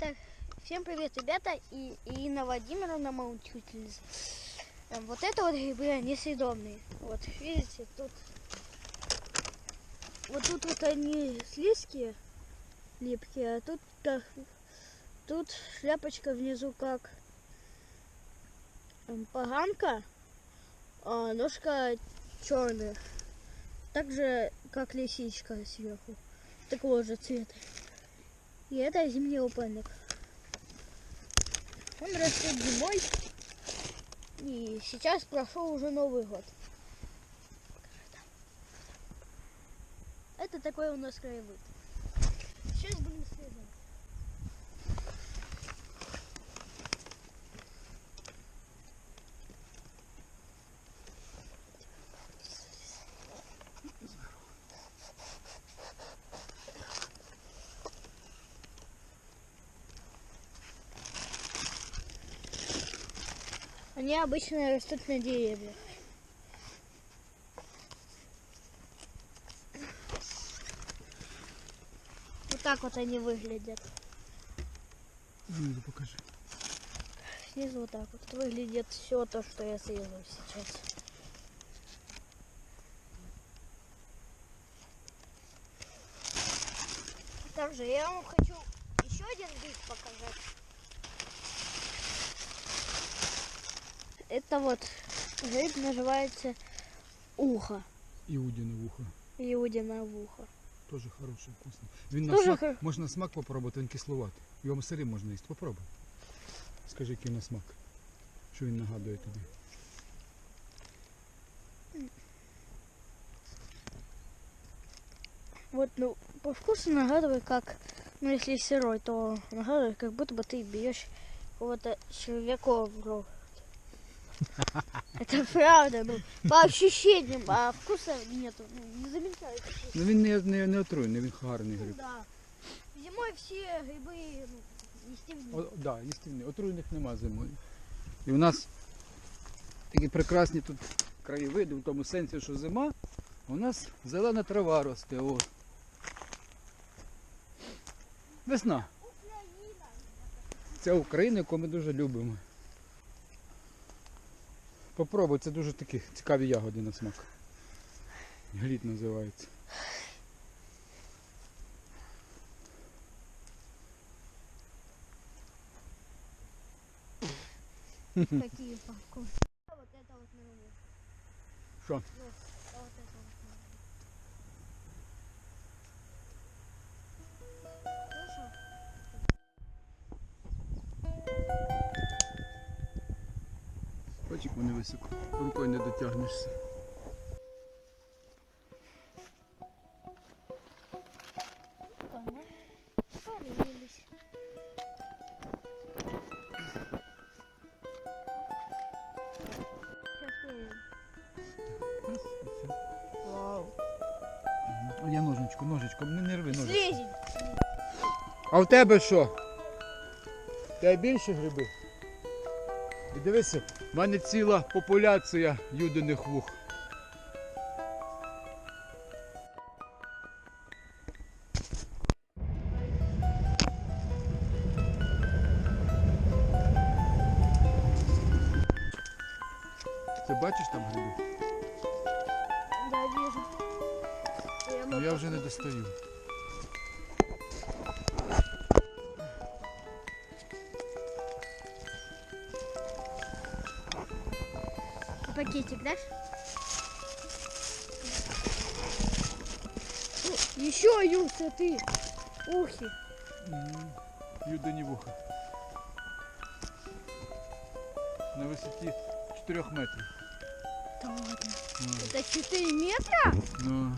Так, всем привет, ребята. И Ирина Владимировна, моя учительница. Эм, Вот это вот грибы, они съедобные. Вот, видите, тут... Вот тут вот они слизкие, липкие, а тут, так, тут шляпочка внизу как эм, поганка, а ножка черная. Так же, как лисичка сверху. Такого же цвета. И это зимний упальник. Он растет зимой. И сейчас прошел уже Новый год. Это такой у нас краевед. Сейчас Они обычно растут на деревьях. Вот так вот они выглядят. Снизу покажи. Снизу вот так вот выглядит все то, что я срезал сейчас. Также я вам хочу еще один гриб показать. Это вот гриб называется ухо. Іудіне вухо. Иудина ухо. Теж хороший, вкусний. Він на Дуже смак, хор- можна на смак попробувати, він кисловатий. Його сирим можна їсти. Попробуй. Скажи, який на смак. Що він нагадує тобі? Вот, ну, по вкусу нагадывает, как, ну, если сырой, то нагадывает, как будто бы ты бьешь какого-то червяка в рот. Это правда, ну, по ощущениям, а вкуса нету, ну, не вкус. Ну він не, не, не отруйний, він гарний гриб. Да. Зимой все грибы, ну. О, да, їстівний. Отруйних нема зимою. І у нас такі прекрасні тут краєвиди в тому сенсі, що зима, у нас зелена трава росте. О. Весна. Це Україна, яку ми дуже любимо. Попробуй, це дуже такі цікаві ягоди на смак. Глід називається. Какие по вкусу. Вот это вот на уме. Що? Бачиш, вони високо. Рукою не дотягнешся. Я ножничку, ножичком, не, не рви ножичком. А в тебе що? В тебе більше гриби? І дивися, в мене ціла популяція юдиних вух. Ти бачиш там гриби? Да, вижу. Я Ну я вже не достаю. О, Еще Юся, ты. Ухи. Юдині вуха. На висоті 4 метрів. Да ладно. Ну. Это 4 метра? Ну.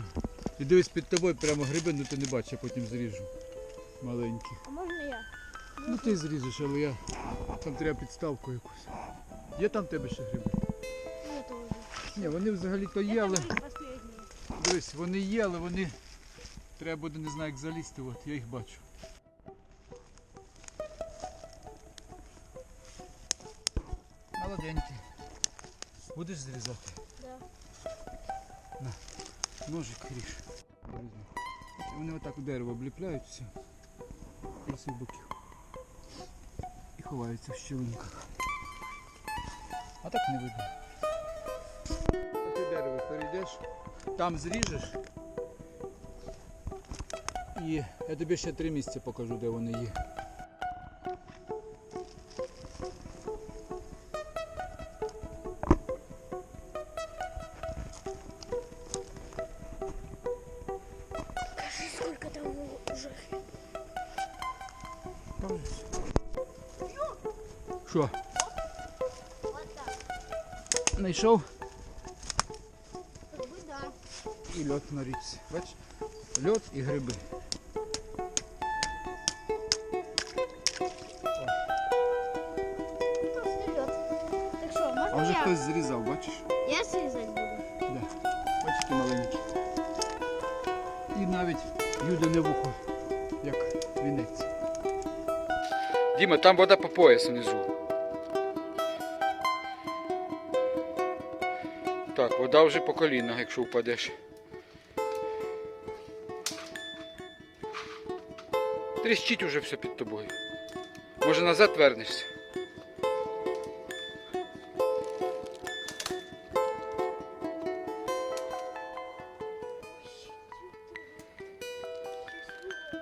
І дивись під тобою прямо гриби, ну ти не бачиш, я потім зріжу. Маленькі. А можно я? Ну ти зріжеш, але я. Там треба підставку якусь. Є там в тебе ще гриби? Ні, вони взагалі то є, але. Дивись, вони є, але вони. Треба буде не знаю як залізти, от я їх бачу. Молоденькі. Будеш зрізати? Да. Ножик ріж. Вони отак у дерево обліпляють все. І всіх боків. І ховаються в щілинках. А так не видно. Ти дерево перейдеш, там зріжеш. І я тобі ще три місця покажу, де вони є. Що, Вот І льот на річці. Бачиш? Льот і гриби. А вже я? хтось зрізав, бачиш? Я срезать буду. Да. Бачите, маленькі. І навіть юдине вухо, як вінець. Діма, там вода по пояс внизу. Так, вода вже по колінах, якщо впадеш. Тріщить уже все під тобою. Може назад вернешся.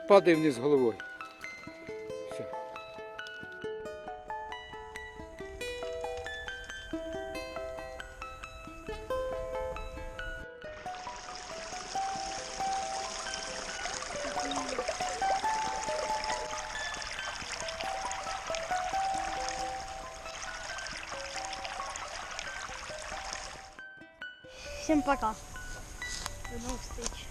Падай вниз головою. Всем пока. До новых встреч.